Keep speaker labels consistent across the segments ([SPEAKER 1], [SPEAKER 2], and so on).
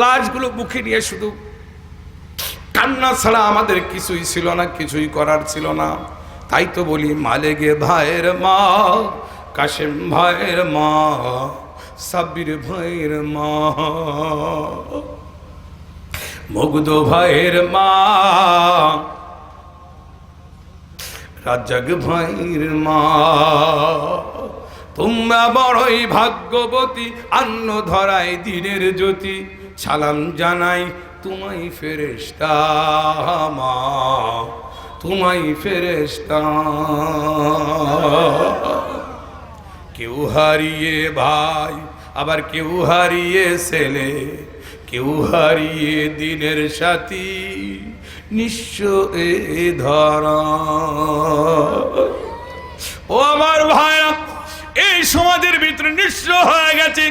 [SPEAKER 1] লাশগুলো মুখে নিয়ে শুধু কান্না ছাড়া আমাদের কিছুই ছিল না, কিছুই করার ছিল না। তাই তো বলি, মালেগে ভাইয়ের মা, কাশেম ভাইয়ের মা, সাব্বির ভাইয়ের মা, মুগ্ধ ভাইয়ের মা রাজাক ভাইয়ের মা। তোমরা বড়ই ভাগ্যবতী, আন্ন ধরাই দিনের জ্যোতি সালাম জানাই, তোমায় ফেরেস্তা মা, তোমায় ফেরেস্তা কেউ হারিয়ে ভাই, আবার কেউ হারিয়ে ছেলে, কেউ হারিয়ে দিনের সাথী, নিঃস্ব এ ধরা। ও আমার ভাইরা, এই সমাজের ভিতরে নিঃস্ব হয়ে গেছে।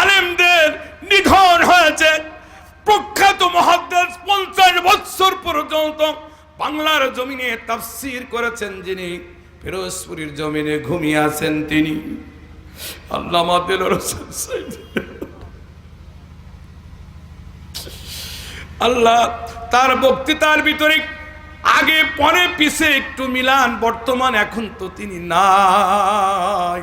[SPEAKER 1] আলেমদের নিধন প্রখ্যাত মহাদ্দেশ পঞ্চাশ বৎসর পর্যন্ত বাংলার জমিনে তাফসির করেছেন যিনি। ফিরোজপুরীর জমিনে ঘুমিয়ে আছেন তিনি। আল্লাহ তার বক্তৃতার ভিতরে আগে পরে পিছে একটু মিলান, বর্তমান এখন তো তিনি নাই।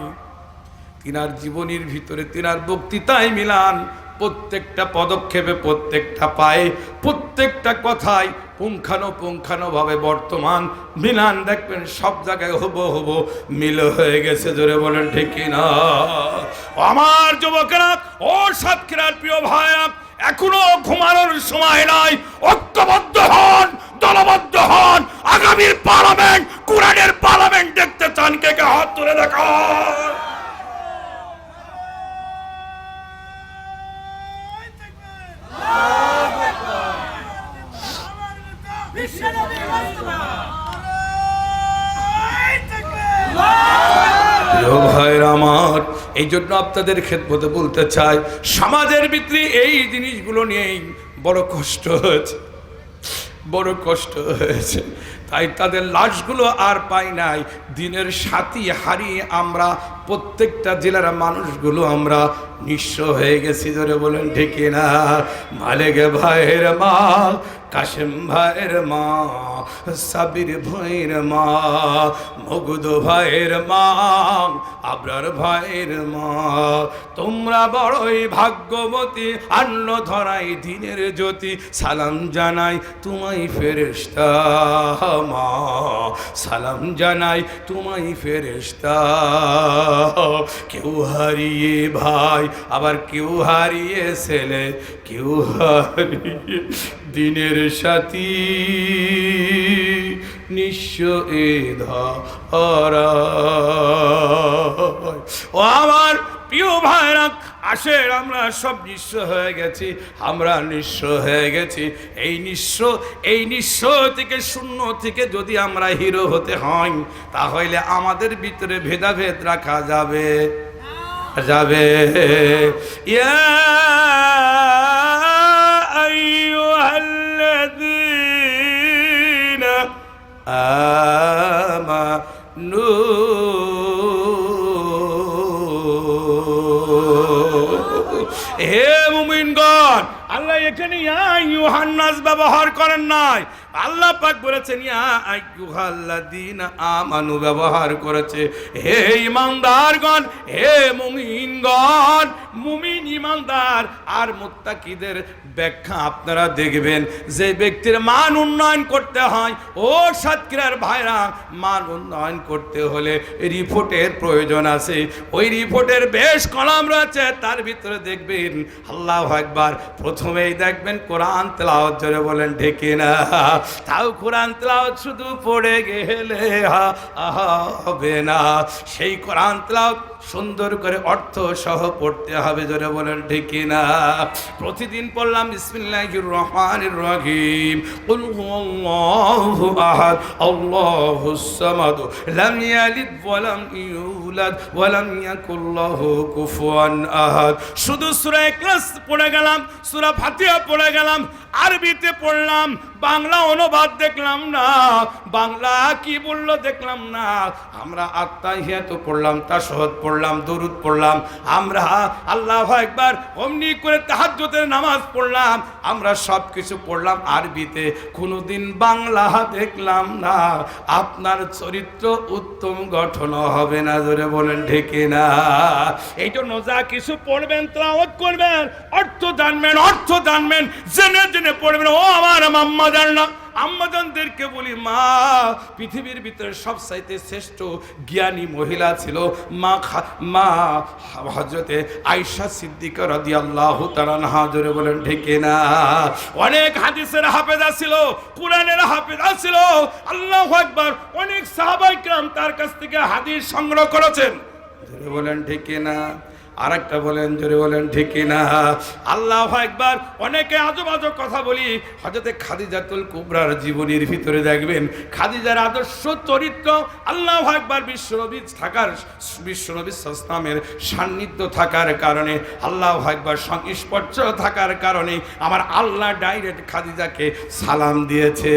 [SPEAKER 1] তিনার জীবনীর ভিতরে তিনার বক্তৃতায় মিলান। প্রত্যেকটা পদক্ষেপে প্রত্যেকটা পায়ে, প্রত্যেকটা কথায় পুঙ্খানো পুঙ্খানো ভাবে বর্তমান মিলান দেখবেন সব জায়গায় হব হব মিল হয়ে গেছে, জোরে বলেন ঠিক না? আমার যুবকেরা, ও সাতক্ষীরার প্রিয় ভাইয়া এখনও ঘুমানোর সময় নাই, ঐক্যবদ্ধ হন, দলবদ্ধ হন, আগামীর পার্লামেন্ট, কোরআনের পার্লামেন্ট দেখতে চান, কে কে হাত তুলে দেখা এই জন্য আপনাদের ক্ষেত্রে বলতে চাই, সমাজের ভিতরে এই জিনিসগুলো নিয়েই বড় কষ্ট হয়েছে, বড় কষ্ট হয়েছে। তাই তাদের লাশগুলো আর পাই নাই, দিনের সাথী হারিয়ে আমরা প্রত্যেকটা জেলার মানুষগুলো আমরা নিঃস্ব হয়ে গেছি, ধরে বলেন, ঠিক না? মালেগে ভাইয়ের মা, কাশেম ভাইয়ের মা, সাবির ভাইয়ের মা, মগুদ ভাইয়ের মা, আবরার ভাইয়ের মা। তোমরা বড়ই ভাগ্যবতী আন্ন ধরাই দিনের জ্যোতি, সালাম জানাই তোমায় ফেরেস্তা মা, সালাম জানাই তোমায় ফেরেস্তা কেউ হারিয়ে ভাই, আবার কেউ হারিয়ে ছেলে। কেউ হারিয়ে দিনের সাথী। নিঃস্ব এ ধরা। ও আমার প্রিয় ভাইরা আসের আমরা সব নিঃস্ব হয়ে গেছি, আমরা নিঃস্ব হয়ে গেছি। এই নিঃস্ব এই নিঃস্ব থেকে শূন্য থেকে যদি আমরা হিরো হতে হই, তাহলে আমাদের ভিতরে ভেদাভেদ রাখা যাবে। যাবে। ইয়া আইয়ুহাল্লাযীনা আমানু হে মুমিনগণ আল্লাহ এখানে ইয়া ইউহান্নাস ব্যবহার করেন নাই। আল্লাহ পাক বলেছেন, ইয়া আমানু ব্যবহার করেছে। হে ইমানদারগণ, হে মুমিনগণ, মুমিন ইমানদার আর মুত্তাকিদের ব্যাখ্যা আপনারা দেখবেন। যে ব্যক্তির মান উন্নয়ন করতে হয়, ও সাতক্ষীরার ভাইরা মান উন্নয়ন করতে হলে রিপোর্টের প্রয়োজন আছে। ওই রিপোর্টের বেশ কলাম রয়েছে, তার ভিতরে দেখবেন, আল্লাহ একবার প্রথমেই দেখবেন কোরআন তেলাওয়াত জোরে বলেন, ঢেকে না। তাও কোরআন তেলাওয়াত শুধু পড়ে গেলে হবে না। সেই কোরআন তেলাওয়াত সুন্দর করে অর্থ সহ পড়তে হবে, জোরে বলেন ঠিক না? প্রতিদিন পড়লাম, বিসমিল্লাহির রহমানির রহিম। আহাদ ইউলাদ শুধু সূরা ইখলাস পড়ে গেলাম, সূরা ফাতিহা পড়ে গেলাম, আরবিতে পড়লাম বাংলা অনুবাদ দেখলাম না, বাংলা কি বলল দেখলাম না। আমরা আত্মাহিয়াত পড়লাম, তাসহদ পড়লাম, দরুদ পড়লাম, আমরা আল্লাহ একবার অমনি করে তাহাজ্জুদের নামাজ পড়লাম, আমরা সব কিছু পড়লাম আরবিতে। কোনোদিন বাংলা দেখলাম না, আপনার চরিত্র উত্তম গঠন হবে না ধরে বলেন ঢেকে না এই জন্য যা কিছু পড়বেন ত্রাওয়াত করবেন, অর্থ জানবেন অর্থ জানবেন, জেনে জেনে পড়বেন। ও আমার মাম্মা হুজুরাল্লাহ আম্মাজানদেরকে বলি, মা, পৃথিবীর ভিতরে সবচাইতে শ্রেষ্ঠ জ্ঞানী মহিলা ছিল মা মা হজরতে আয়সা সিদ্দিক রাদি আল্লাহ তারা হাজরে বলেন ঢেকে না? অনেক হাদিসের হাফেজা ছিল কোরআনের হাফেজা ছিল আল্লাহ একবার অনেক সাহাবাই তার কাছ থেকে হাদিস সংগ্রহ করেছেন। জোরে বলেন ঢেকে না? আর একটা বলেন, জোরে বলেন, ঠিক না আল্লাহ একবার অনেকে আজব আজব কথা বলি হজরতে খাদিজাতুল কুবরার জীবনীর ভিতরে দেখবেন, খাদিজার আদর্শ চরিত্র আল্লাহ একবার বিশ্বনবী থাকার, বিশ্বনবী ইসলামের সান্নিধ্য থাকার কারণে, আল্লাহ একবার সংস্পর্শ থাকার কারণে আমার আল্লাহ ডাইরেক্ট খাদিজাকে সালাম দিয়েছে।